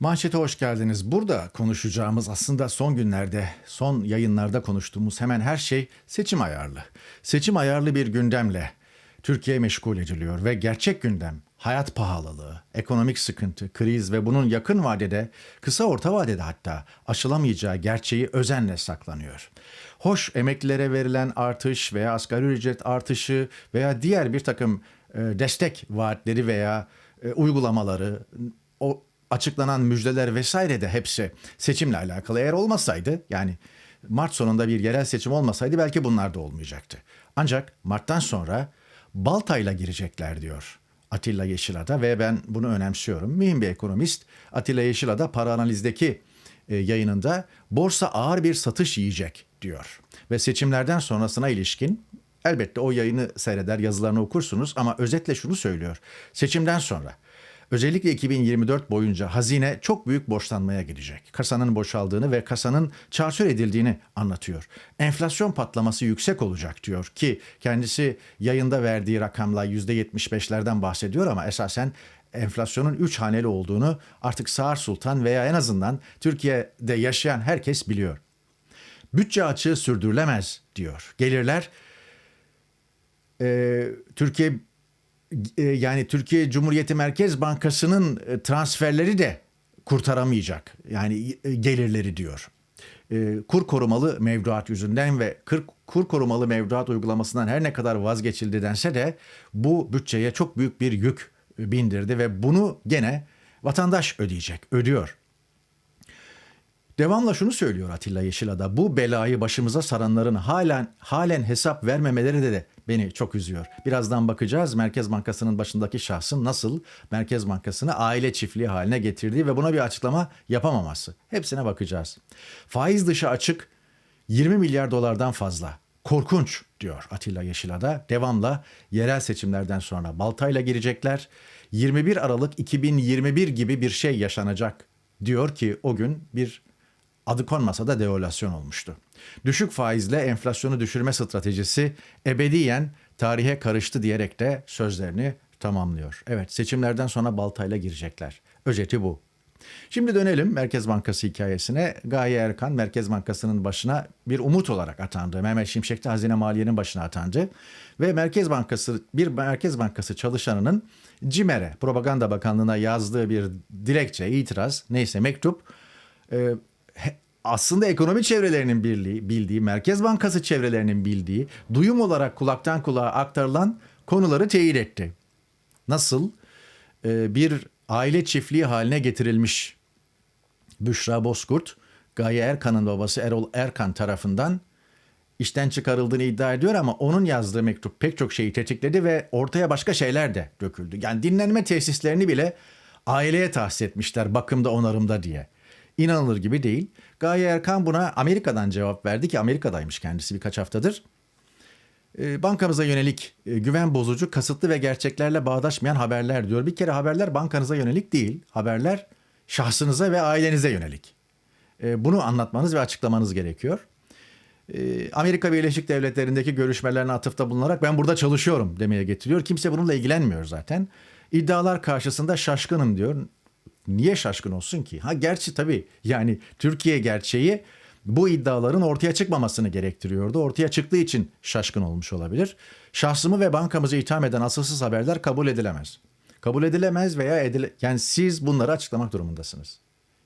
Manşete hoş geldiniz. Burada konuşacağımız aslında son günlerde, son yayınlarda konuştuğumuz hemen her şey seçim ayarlı. Seçim ayarlı bir gündemle Türkiye meşgul ediliyor ve gerçek gündem hayat pahalılığı, ekonomik sıkıntı, kriz ve bunun yakın vadede, kısa orta vadede hatta aşılamayacağı gerçeği özenle saklanıyor. Hoş emeklilere verilen artış veya asgari ücret artışı veya diğer bir takım e, destek vaatleri veya e, uygulamaları, o açıklanan müjdeler vesaire de hepsi seçimle alakalı. Eğer olmasaydı yani Mart sonunda bir yerel seçim olmasaydı belki bunlar da olmayacaktı. Ancak Mart'tan sonra baltayla girecekler diyor Atilla Yeşilada ve ben bunu önemsiyorum. Mühim bir ekonomist Atilla Yeşilada para analizdeki e, yayınında borsa ağır bir satış yiyecek diyor. Ve seçimlerden sonrasına ilişkin elbette o yayını seyreder yazılarını okursunuz ama özetle şunu söylüyor. Seçimden sonra Özellikle 2024 boyunca hazine çok büyük borçlanmaya gidecek. Kasanın boşaldığını ve kasanın çarçur edildiğini anlatıyor. Enflasyon patlaması yüksek olacak diyor ki kendisi yayında verdiği rakamla %75'lerden bahsediyor ama esasen enflasyonun 3 haneli olduğunu artık Sağır Sultan veya en azından Türkiye'de yaşayan herkes biliyor. Bütçe açığı sürdürülemez diyor. Gelirler e, Türkiye yani Türkiye Cumhuriyeti Merkez Bankası'nın e, transferleri de kurtaramayacak. Yani e, gelirleri diyor. Kur korumalı mevduat yüzünden ve kur korumalı mevduat uygulamasından her ne kadar vazgeçildi dense de bu bütçeye çok büyük bir yük bindirdi ve bunu gene vatandaş ödeyecek, ödüyor. Devamla şunu söylüyor Atilla Yeşilada. Bu belayı başımıza saranların halen halen hesap vermemeleri de, de beni çok üzüyor. Birazdan bakacağız Merkez Bankası'nın başındaki şahsın nasıl Merkez Bankası'nı aile çiftliği haline getirdiği ve buna bir açıklama yapamaması. Hepsine bakacağız. Faiz dışı açık 20 milyar dolardan fazla. Korkunç diyor Atilla Yeşilada. Devamla yerel seçimlerden sonra baltayla girecekler. 21 Aralık 2021 gibi bir şey yaşanacak diyor ki o gün bir adı konmasa da devalüasyon olmuştu. Düşük faizle enflasyonu düşürme stratejisi ebediyen tarihe karıştı diyerek de sözlerini tamamlıyor. Evet seçimlerden sonra baltayla girecekler. Özeti bu. Şimdi dönelim Merkez Bankası hikayesine. Gaye Erkan Merkez Bankası'nın başına bir umut olarak atandı. Mehmet Şimşek de Hazine Maliye'nin başına atandı. Ve Merkez Bankası bir Merkez Bankası çalışanının CİMER'e, Propaganda Bakanlığı'na yazdığı bir dilekçe, itiraz, neyse mektup e, aslında ekonomi çevrelerinin birliği, bildiği, Merkez Bankası çevrelerinin bildiği, duyum olarak kulaktan kulağa aktarılan konuları teyit etti. Nasıl? Ee, bir aile çiftliği haline getirilmiş Büşra Bozkurt, Gaye Erkan'ın babası Erol Erkan tarafından işten çıkarıldığını iddia ediyor ama onun yazdığı mektup pek çok şeyi tetikledi ve ortaya başka şeyler de döküldü. Yani dinlenme tesislerini bile aileye tahsis etmişler bakımda onarımda diye inanılır gibi değil. Gaye Erkan buna Amerika'dan cevap verdi ki Amerika'daymış kendisi birkaç haftadır. Ee, bankamıza yönelik e, güven bozucu, kasıtlı ve gerçeklerle bağdaşmayan haberler diyor. Bir kere haberler bankanıza yönelik değil. Haberler şahsınıza ve ailenize yönelik. Ee, bunu anlatmanız ve açıklamanız gerekiyor. Ee, Amerika Birleşik Devletleri'ndeki görüşmelerine atıfta bulunarak ben burada çalışıyorum demeye getiriyor. Kimse bununla ilgilenmiyor zaten. İddialar karşısında şaşkınım diyor. Niye şaşkın olsun ki? Ha gerçi tabii yani Türkiye gerçeği bu iddiaların ortaya çıkmamasını gerektiriyordu. Ortaya çıktığı için şaşkın olmuş olabilir. Şahsımı ve bankamızı itham eden asılsız haberler kabul edilemez. Kabul edilemez veya edile yani siz bunları açıklamak durumundasınız.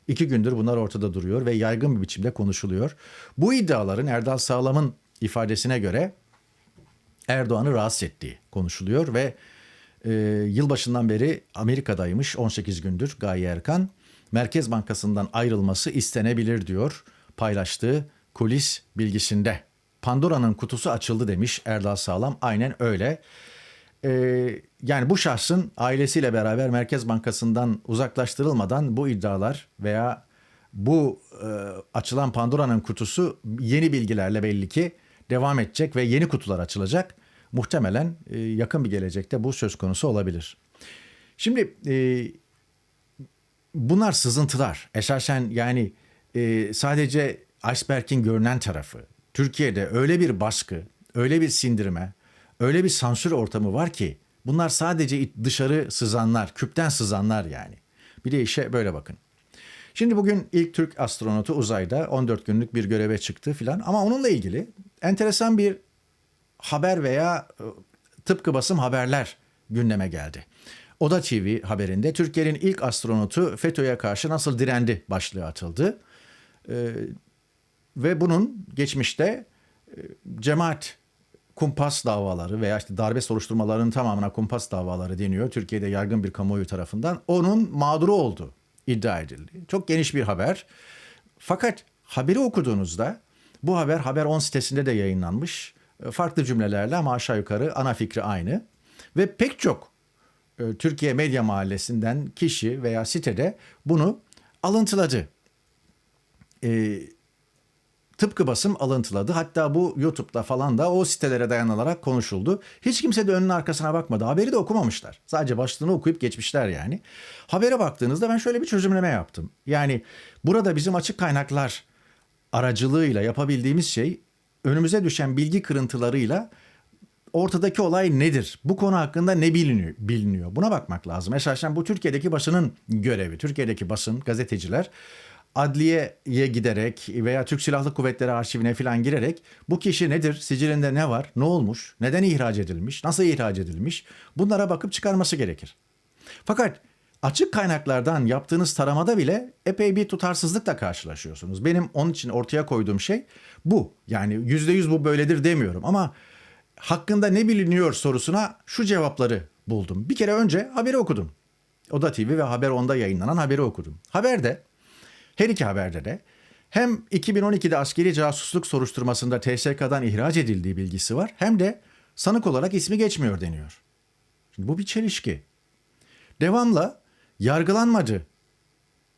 İki gündür bunlar ortada duruyor ve yaygın bir biçimde konuşuluyor. Bu iddiaların Erdal Sağlam'ın ifadesine göre Erdoğan'ı rahatsız ettiği konuşuluyor ve e, yılbaşından beri Amerika'daymış 18 gündür Gaye Erkan. Merkez Bankası'ndan ayrılması istenebilir diyor paylaştığı kulis bilgisinde. Pandora'nın kutusu açıldı demiş Erdal Sağlam. Aynen öyle. Ee, yani bu şahsın ailesiyle beraber Merkez Bankası'ndan uzaklaştırılmadan bu iddialar veya bu e, açılan Pandora'nın kutusu yeni bilgilerle belli ki devam edecek ve yeni kutular açılacak muhtemelen e, yakın bir gelecekte bu söz konusu olabilir. Şimdi e, bunlar sızıntılar. Esasen yani e, sadece iceberg'in görünen tarafı. Türkiye'de öyle bir baskı, öyle bir sindirme, öyle bir sansür ortamı var ki bunlar sadece dışarı sızanlar, küpten sızanlar yani. Bir de işe böyle bakın. Şimdi bugün ilk Türk astronotu uzayda 14 günlük bir göreve çıktı filan ama onunla ilgili enteresan bir haber veya e, tıpkı basım haberler gündeme geldi. Oda TV haberinde Türkiye'nin ilk astronotu FETÖ'ye karşı nasıl direndi başlığı atıldı. Ee, ve bunun geçmişte e, cemaat kumpas davaları veya işte darbe soruşturmalarının tamamına kumpas davaları deniyor. Türkiye'de yaygın bir kamuoyu tarafından. Onun mağduru oldu iddia edildi. Çok geniş bir haber. Fakat haberi okuduğunuzda bu haber Haber 10 sitesinde de yayınlanmış. E, Farklı cümlelerle ama aşağı yukarı ana fikri aynı. Ve pek çok e, Türkiye Medya Mahallesi'nden kişi veya sitede bunu alıntıladı. E, tıpkı basım alıntıladı. Hatta bu YouTube'da falan da o sitelere dayanılarak konuşuldu. Hiç kimse de önünün arkasına bakmadı. Haberi de okumamışlar. Sadece başlığını okuyup geçmişler yani. Habere baktığınızda ben şöyle bir çözümleme yaptım. Yani burada bizim açık kaynaklar aracılığıyla yapabildiğimiz şey önümüze düşen bilgi kırıntılarıyla ortadaki olay nedir? Bu konu hakkında ne biliniyor? biliniyor? Buna bakmak lazım. Esasen bu Türkiye'deki basının görevi. Türkiye'deki basın, gazeteciler adliyeye giderek veya Türk Silahlı Kuvvetleri arşivine falan girerek bu kişi nedir, sicilinde ne var, ne olmuş, neden ihraç edilmiş, nasıl ihraç edilmiş bunlara bakıp çıkarması gerekir. Fakat açık kaynaklardan yaptığınız taramada bile epey bir tutarsızlıkla karşılaşıyorsunuz. Benim onun için ortaya koyduğum şey bu. Yani yüzde yüz bu böyledir demiyorum ama hakkında ne biliniyor sorusuna şu cevapları buldum. Bir kere önce haberi okudum. Oda TV ve Haber 10'da yayınlanan haberi okudum. Haberde her iki haberde de hem 2012'de askeri casusluk soruşturmasında TSK'dan ihraç edildiği bilgisi var hem de sanık olarak ismi geçmiyor deniyor. Şimdi bu bir çelişki. Devamla yargılanmadı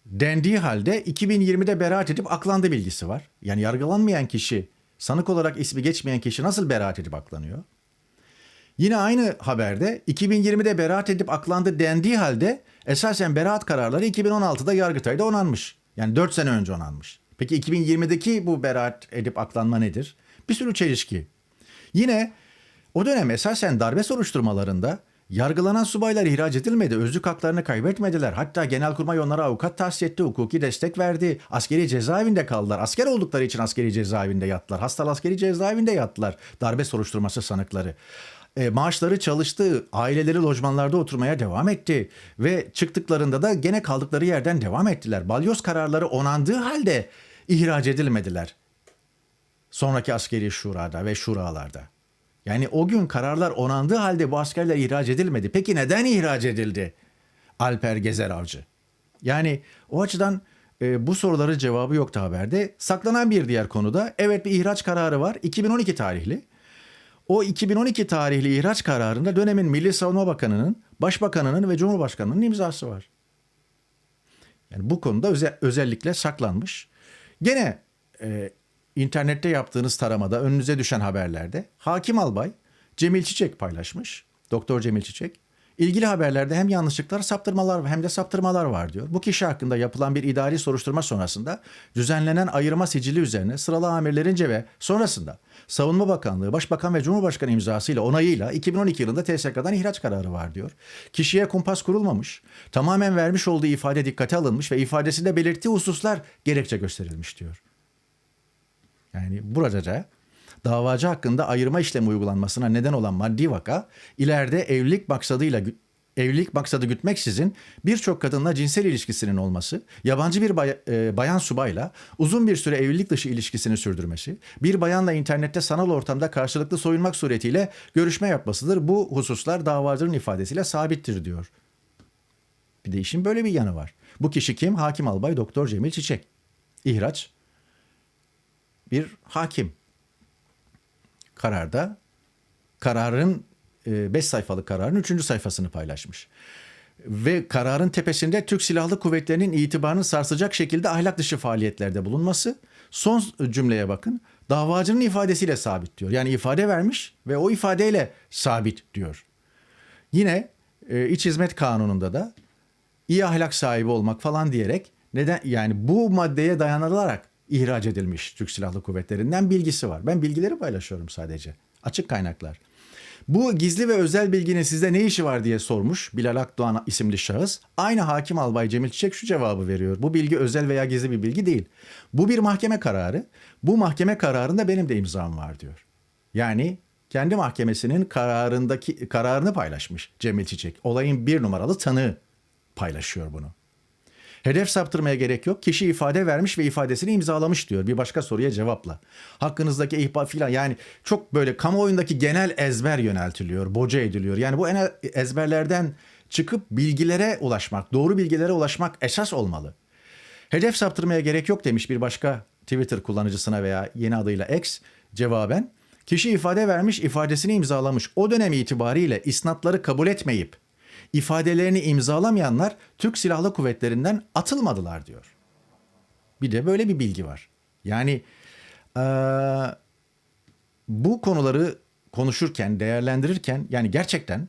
dendiği halde 2020'de beraat edip aklandı bilgisi var. Yani yargılanmayan kişi, sanık olarak ismi geçmeyen kişi nasıl beraat edip aklanıyor? Yine aynı haberde 2020'de beraat edip aklandı dendiği halde esasen beraat kararları 2016'da Yargıtay'da onanmış. Yani 4 sene önce onanmış. Peki 2020'deki bu beraat edip aklanma nedir? Bir sürü çelişki. Yine o dönem esasen darbe soruşturmalarında yargılanan subaylar ihraç edilmedi. Özlük haklarını kaybetmediler. Hatta Genelkurmay onlara avukat tahsis etti, hukuki destek verdi. Askeri cezaevinde kaldılar. Asker oldukları için askeri cezaevinde yattılar. Hastalı askeri cezaevinde yattılar. Darbe soruşturması sanıkları e, maaşları çalıştı, aileleri lojmanlarda oturmaya devam etti ve çıktıklarında da gene kaldıkları yerden devam ettiler. Balyoz kararları onandığı halde ihraç edilmediler. Sonraki askeri şurada ve şuralarda. Yani o gün kararlar onandığı halde bu askerler ihraç edilmedi. Peki neden ihraç edildi? Alper Gezer Avcı. Yani o açıdan e, bu soruların cevabı yoktu haberde. Saklanan bir diğer konuda evet bir ihraç kararı var. 2012 tarihli. O 2012 tarihli ihraç kararında dönemin Milli Savunma Bakanı'nın, Başbakanı'nın ve Cumhurbaşkanı'nın imzası var. Yani bu konuda öze, özellikle saklanmış. Gene e, internette yaptığınız taramada önünüze düşen haberlerde Hakim Albay Cemil Çiçek paylaşmış. Doktor Cemil Çiçek. İlgili haberlerde hem yanlışlıklar, saptırmalar hem de saptırmalar var diyor. Bu kişi hakkında yapılan bir idari soruşturma sonrasında düzenlenen ayırma sicili üzerine sıralı amirlerince ve sonrasında Savunma Bakanlığı, Başbakan ve Cumhurbaşkanı imzasıyla onayıyla 2012 yılında TSK'dan ihraç kararı var diyor. Kişiye kumpas kurulmamış, tamamen vermiş olduğu ifade dikkate alınmış ve ifadesinde belirttiği hususlar gerekçe gösterilmiş diyor. Yani burada davacı hakkında ayırma işlemi uygulanmasına neden olan maddi vaka ileride evlilik maksadıyla evlilik maksadı gütmeksizin birçok kadınla cinsel ilişkisinin olması, yabancı bir bay, e, bayan subayla uzun bir süre evlilik dışı ilişkisini sürdürmesi, bir bayanla internette sanal ortamda karşılıklı soyunmak suretiyle görüşme yapmasıdır. Bu hususlar davacının ifadesiyle sabittir diyor. Bir de işin böyle bir yanı var. Bu kişi kim? Hakim Albay Doktor Cemil Çiçek. İhraç bir hakim. Kararda kararın 5 sayfalık kararın 3. sayfasını paylaşmış. Ve kararın tepesinde Türk Silahlı Kuvvetleri'nin itibarını sarsacak şekilde ahlak dışı faaliyetlerde bulunması. Son cümleye bakın. Davacının ifadesiyle sabit diyor. Yani ifade vermiş ve o ifadeyle sabit diyor. Yine e, İç Hizmet Kanunu'nda da iyi ahlak sahibi olmak falan diyerek neden yani bu maddeye dayanılarak ihraç edilmiş Türk Silahlı Kuvvetleri'nden bilgisi var. Ben bilgileri paylaşıyorum sadece. Açık kaynaklar. Bu gizli ve özel bilginin sizde ne işi var diye sormuş Bilal Akdoğan isimli şahıs. Aynı hakim albay Cemil Çiçek şu cevabı veriyor. Bu bilgi özel veya gizli bir bilgi değil. Bu bir mahkeme kararı. Bu mahkeme kararında benim de imzam var diyor. Yani kendi mahkemesinin kararındaki kararını paylaşmış Cemil Çiçek. Olayın bir numaralı tanığı paylaşıyor bunu. Hedef saptırmaya gerek yok. Kişi ifade vermiş ve ifadesini imzalamış diyor. Bir başka soruya cevapla. Hakkınızdaki ihbar filan yani çok böyle kamuoyundaki genel ezber yöneltiliyor, boca ediliyor. Yani bu en ezberlerden çıkıp bilgilere ulaşmak, doğru bilgilere ulaşmak esas olmalı. Hedef saptırmaya gerek yok demiş bir başka Twitter kullanıcısına veya yeni adıyla X cevaben. Kişi ifade vermiş, ifadesini imzalamış. O dönem itibariyle isnatları kabul etmeyip ifadelerini imzalamayanlar Türk Silahlı Kuvvetleri'nden atılmadılar diyor. Bir de böyle bir bilgi var. Yani eee, bu konuları konuşurken, değerlendirirken yani gerçekten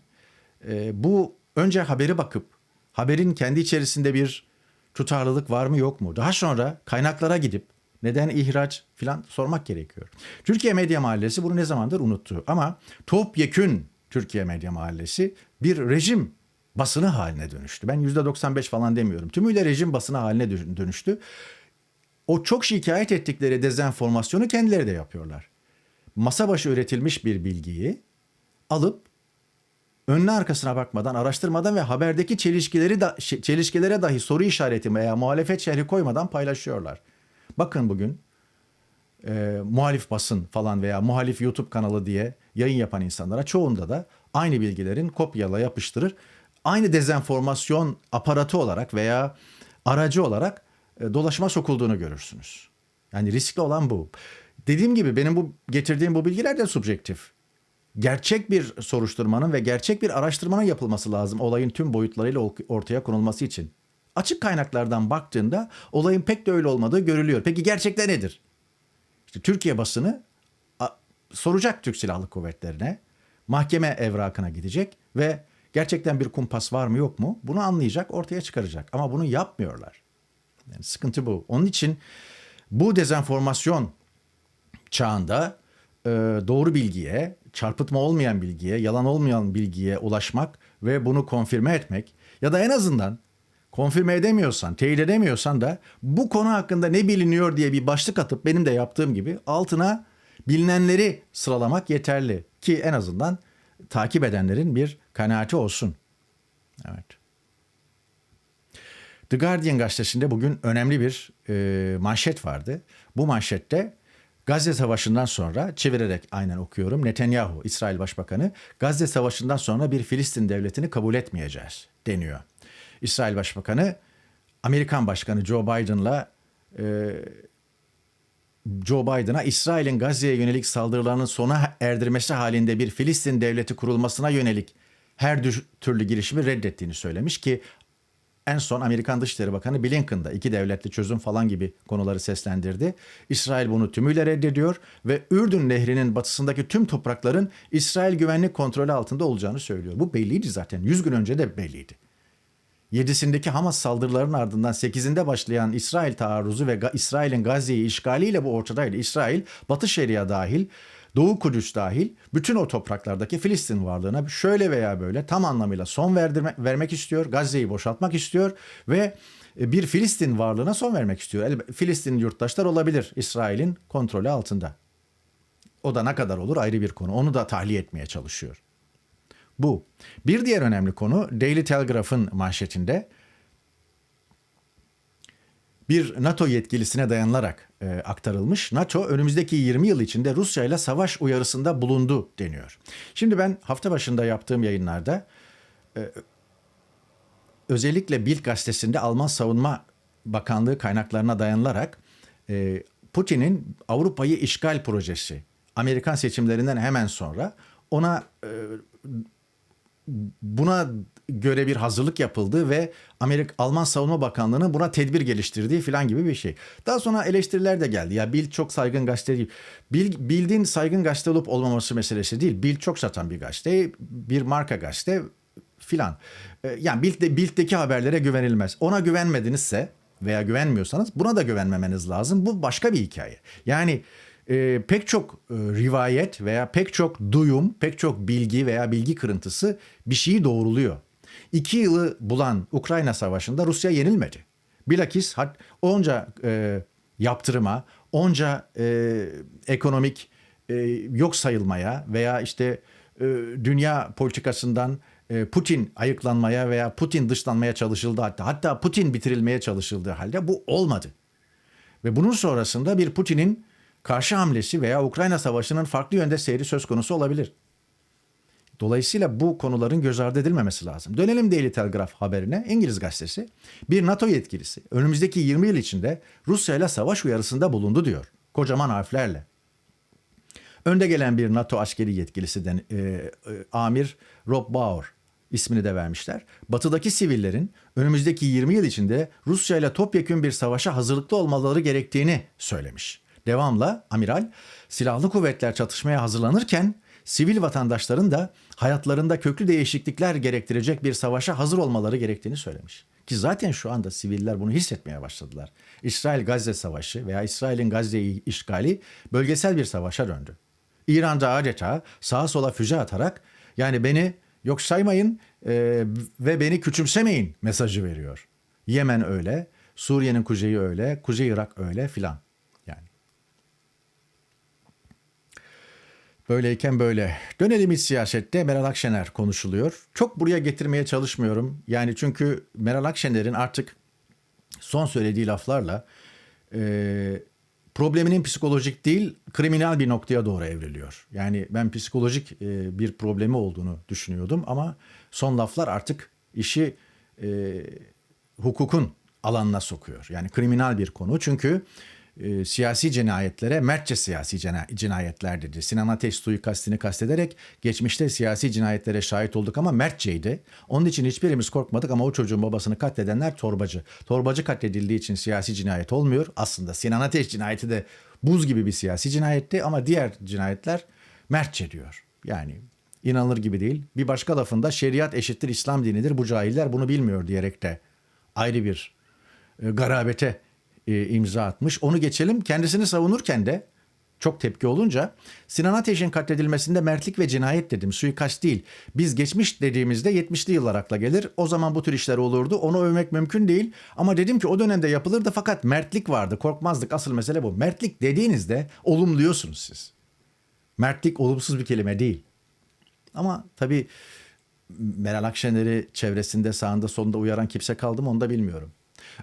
e, bu önce haberi bakıp haberin kendi içerisinde bir tutarlılık var mı yok mu? Daha sonra kaynaklara gidip neden ihraç filan sormak gerekiyor. Türkiye Medya Mahallesi bunu ne zamandır unuttu ama topyekün Türkiye Medya Mahallesi bir rejim basını haline dönüştü. Ben %95 falan demiyorum. Tümüyle rejim basını haline dö- dönüştü. O çok şikayet ettikleri dezenformasyonu kendileri de yapıyorlar. Masa başı üretilmiş bir bilgiyi alıp önüne arkasına bakmadan, araştırmadan ve haberdeki çelişkileri da, çelişkilere dahi soru işareti veya muhalefet şerhi koymadan paylaşıyorlar. Bakın bugün e, muhalif basın falan veya muhalif YouTube kanalı diye yayın yapan insanlara çoğunda da aynı bilgilerin kopyala yapıştırır. Aynı dezenformasyon aparatı olarak veya aracı olarak e, dolaşıma sokulduğunu görürsünüz. Yani riskli olan bu. Dediğim gibi benim bu getirdiğim bu bilgiler de subjektif. Gerçek bir soruşturmanın ve gerçek bir araştırmanın yapılması lazım olayın tüm boyutlarıyla ortaya konulması için. Açık kaynaklardan baktığında olayın pek de öyle olmadığı görülüyor. Peki gerçekler nedir? İşte Türkiye basını soracak Türk Silahlı Kuvvetleri'ne, mahkeme evrakına gidecek ve gerçekten bir kumpas var mı yok mu bunu anlayacak, ortaya çıkaracak. Ama bunu yapmıyorlar. Yani sıkıntı bu. Onun için bu dezenformasyon çağında e, doğru bilgiye, çarpıtma olmayan bilgiye, yalan olmayan bilgiye ulaşmak ve bunu konfirme etmek ya da en azından konfirme edemiyorsan, teyit edemiyorsan da bu konu hakkında ne biliniyor diye bir başlık atıp benim de yaptığım gibi altına bilinenleri sıralamak yeterli ki en azından takip edenlerin bir kanaati olsun. Evet. The Guardian gazetesinde bugün önemli bir e, manşet vardı. Bu manşette Gazze Savaşı'ndan sonra çevirerek aynen okuyorum. Netanyahu, İsrail Başbakanı, Gazze Savaşı'ndan sonra bir Filistin devletini kabul etmeyeceğiz deniyor. İsrail Başbakanı, Amerikan Başkanı Joe Biden'la e, Joe Biden'a İsrail'in Gazze'ye yönelik saldırılarının sona erdirmesi halinde bir Filistin devleti kurulmasına yönelik her türlü girişimi reddettiğini söylemiş ki en son Amerikan Dışişleri Bakanı Blinken da iki devletli çözüm falan gibi konuları seslendirdi. İsrail bunu tümüyle reddediyor ve Ürdün Nehri'nin batısındaki tüm toprakların İsrail güvenlik kontrolü altında olacağını söylüyor. Bu belliydi zaten. 100 gün önce de belliydi. 7'sindeki Hamas saldırılarının ardından 8'inde başlayan İsrail taarruzu ve İsrail'in Gazze'yi işgaliyle bu ortadaydı. İsrail, Batı Şeria dahil, Doğu Kudüs dahil bütün o topraklardaki Filistin varlığına şöyle veya böyle tam anlamıyla son verdirme, vermek istiyor. Gazze'yi boşaltmak istiyor ve e, bir Filistin varlığına son vermek istiyor. Filistin yurttaşlar olabilir İsrail'in kontrolü altında. O da ne kadar olur ayrı bir konu. Onu da tahliye etmeye çalışıyor. Bu. Bir diğer önemli konu Daily Telegraph'ın manşetinde bir NATO yetkilisine dayanılarak e, aktarılmış. NATO önümüzdeki 20 yıl içinde Rusya ile savaş uyarısında bulundu deniyor. Şimdi ben hafta başında yaptığım yayınlarda e, özellikle Bild gazetesinde Alman Savunma Bakanlığı kaynaklarına dayanılarak e, Putin'in Avrupa'yı işgal projesi Amerikan seçimlerinden hemen sonra ona e, buna göre bir hazırlık yapıldı ve Amerika Alman Savunma Bakanlığı'nın buna tedbir geliştirdiği falan gibi bir şey. Daha sonra eleştiriler de geldi. Ya Bild çok saygın gazete değil. Bild, Bild'in saygın gazete olup olmaması meselesi değil. Bild çok satan bir gazete, bir marka gazete filan. Ee, Yani Bild'de, Bild'deki haberlere güvenilmez. Ona güvenmedinizse veya güvenmiyorsanız buna da güvenmemeniz lazım. Bu başka bir hikaye. Yani e, pek çok e, rivayet veya pek çok duyum, pek çok bilgi veya bilgi kırıntısı bir şeyi doğruluyor. İki yılı bulan Ukrayna Savaşı'nda Rusya yenilmedi. Bilakis hat- onca e, yaptırıma, onca e, ekonomik e, yok sayılmaya veya işte e, dünya politikasından e, Putin ayıklanmaya veya Putin dışlanmaya çalışıldı hatta hatta Putin bitirilmeye çalışıldığı halde bu olmadı. Ve bunun sonrasında bir Putin'in karşı hamlesi veya Ukrayna Savaşı'nın farklı yönde seyri söz konusu olabilir. Dolayısıyla bu konuların göz ardı edilmemesi lazım. Dönelim Daily Telegraph haberine. İngiliz gazetesi bir NATO yetkilisi önümüzdeki 20 yıl içinde Rusya ile savaş uyarısında bulundu diyor. Kocaman harflerle. Önde gelen bir NATO askeri yetkilisi den, e, e, Amir Rob Bauer ismini de vermişler. Batıdaki sivillerin önümüzdeki 20 yıl içinde Rusya ile topyekün bir savaşa hazırlıklı olmaları gerektiğini söylemiş. Devamla amiral silahlı kuvvetler çatışmaya hazırlanırken sivil vatandaşların da hayatlarında köklü değişiklikler gerektirecek bir savaşa hazır olmaları gerektiğini söylemiş. Ki zaten şu anda siviller bunu hissetmeye başladılar. İsrail-Gazze savaşı veya İsrail'in Gazze'yi işgali bölgesel bir savaşa döndü. İran'da adeta sağa sola füze atarak yani beni yok saymayın e, ve beni küçümsemeyin mesajı veriyor. Yemen öyle, Suriye'nin kuzeyi öyle, Kuzey Irak öyle filan. Yani. Böyleyken böyle. Dönelim iç siyasette Meral Akşener konuşuluyor. Çok buraya getirmeye çalışmıyorum. Yani çünkü Meral Akşener'in artık son söylediği laflarla e, probleminin psikolojik değil kriminal bir noktaya doğru evriliyor. Yani ben psikolojik e, bir problemi olduğunu düşünüyordum ama son laflar artık işi e, hukukun alanına sokuyor. Yani kriminal bir konu çünkü e, siyasi cinayetlere mertçe siyasi cina- cinayetler dedi. Sinan Ateş suikastini kastederek geçmişte siyasi cinayetlere şahit olduk ama mertçeydi. Onun için hiçbirimiz korkmadık ama o çocuğun babasını katledenler torbacı. Torbacı katledildiği için siyasi cinayet olmuyor. Aslında Sinan Ateş cinayeti de buz gibi bir siyasi cinayetti ama diğer cinayetler mertçe diyor. Yani inanılır gibi değil. Bir başka lafında şeriat eşittir İslam dinidir. Bu cahiller bunu bilmiyor diyerek de ayrı bir e, garabete e, imza atmış. Onu geçelim. Kendisini savunurken de çok tepki olunca Sinan Ateş'in katledilmesinde mertlik ve cinayet dedim. Suikast değil. Biz geçmiş dediğimizde 70'li yıllar akla gelir. O zaman bu tür işler olurdu. Onu övmek mümkün değil. Ama dedim ki o dönemde yapılırdı fakat mertlik vardı. Korkmazdık. Asıl mesele bu. Mertlik dediğinizde olumluyorsunuz siz. Mertlik olumsuz bir kelime değil. Ama tabii Meral Akşener'i çevresinde sağında solunda uyaran kimse kaldı mı onu da bilmiyorum.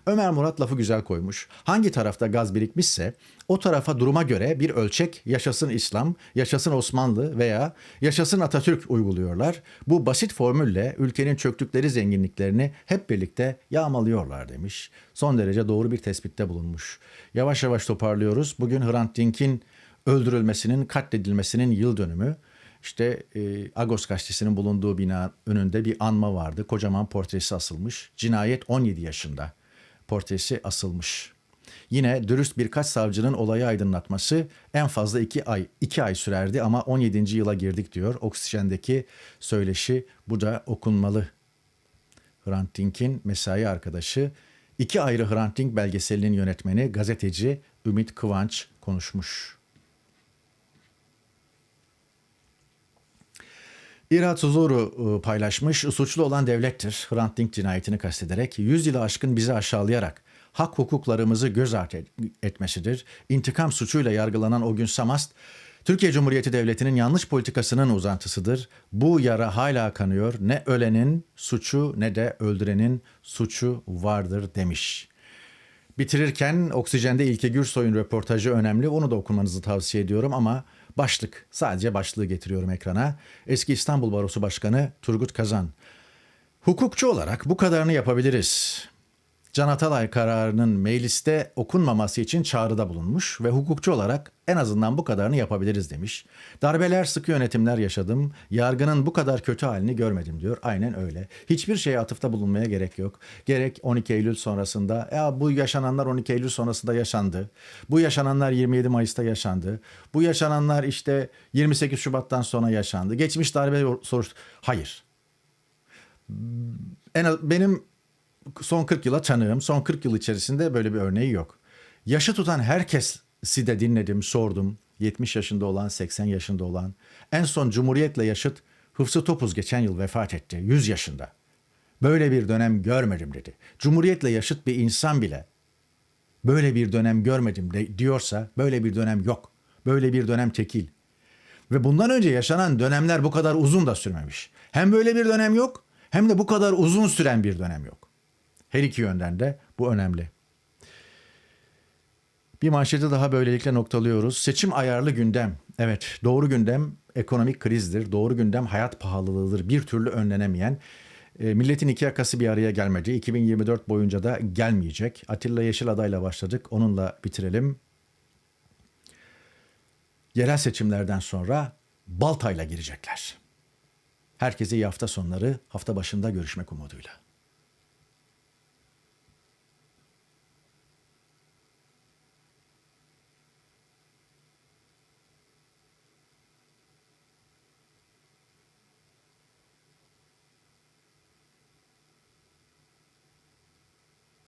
Ömer Murat lafı güzel koymuş. Hangi tarafta gaz birikmişse o tarafa duruma göre bir ölçek yaşasın İslam, yaşasın Osmanlı veya yaşasın Atatürk uyguluyorlar. Bu basit formülle ülkenin çöktükleri zenginliklerini hep birlikte yağmalıyorlar demiş. Son derece doğru bir tespitte bulunmuş. Yavaş yavaş toparlıyoruz. Bugün Hrant Dink'in öldürülmesinin, katledilmesinin yıl dönümü. İşte e, Agos gazetesinin bulunduğu bina önünde bir anma vardı. Kocaman portresi asılmış. Cinayet 17 yaşında. Portresi asılmış. Yine dürüst birkaç savcının olayı aydınlatması en fazla iki ay, iki ay sürerdi ama 17. yıla girdik diyor. Oksijendeki söyleşi bu da okunmalı. Hrant Dink'in mesai arkadaşı, iki ayrı Hrant Dink belgeselinin yönetmeni gazeteci Ümit Kıvanç konuşmuş. İrat Huzuru paylaşmış, suçlu olan devlettir. Hrant Dink cinayetini kastederek 100 yılı aşkın bizi aşağılayarak hak hukuklarımızı göz ardı etmesidir. İntikam suçuyla yargılanan o gün Samast, Türkiye Cumhuriyeti Devleti'nin yanlış politikasının uzantısıdır. Bu yara hala kanıyor. Ne ölenin suçu ne de öldürenin suçu vardır demiş. Bitirirken Oksijen'de İlke Gürsoy'un röportajı önemli. Onu da okumanızı tavsiye ediyorum ama başlık, sadece başlığı getiriyorum ekrana. Eski İstanbul Barosu Başkanı Turgut Kazan. Hukukçu olarak bu kadarını yapabiliriz. Can Atalay kararının mecliste okunmaması için çağrıda bulunmuş ve hukukçu olarak en azından bu kadarını yapabiliriz demiş. Darbeler, sıkı yönetimler yaşadım. Yargının bu kadar kötü halini görmedim diyor. Aynen öyle. Hiçbir şeye atıfta bulunmaya gerek yok. Gerek 12 Eylül sonrasında, ya bu yaşananlar 12 Eylül sonrasında yaşandı. Bu yaşananlar 27 Mayıs'ta yaşandı. Bu yaşananlar işte 28 Şubat'tan sonra yaşandı. Geçmiş darbe soruş... Hayır. En az, benim son 40 yıla tanığım. Son 40 yıl içerisinde böyle bir örneği yok. Yaşı tutan herkesi de dinledim, sordum. 70 yaşında olan, 80 yaşında olan, en son Cumhuriyet'le yaşıt Hıfzı Topuz geçen yıl vefat etti, 100 yaşında. Böyle bir dönem görmedim dedi. Cumhuriyet'le yaşıt bir insan bile böyle bir dönem görmedim de, diyorsa böyle bir dönem yok. Böyle bir dönem tekil. Ve bundan önce yaşanan dönemler bu kadar uzun da sürmemiş. Hem böyle bir dönem yok hem de bu kadar uzun süren bir dönem yok. Her iki yönden de bu önemli. Bir manşeti daha böylelikle noktalıyoruz. Seçim ayarlı gündem. Evet doğru gündem ekonomik krizdir. Doğru gündem hayat pahalılığıdır. Bir türlü önlenemeyen. E, milletin iki yakası bir araya gelmedi. 2024 boyunca da gelmeyecek. Atilla Yeşil adayla başladık. Onunla bitirelim. Yerel seçimlerden sonra baltayla girecekler. Herkese iyi hafta sonları. Hafta başında görüşmek umuduyla.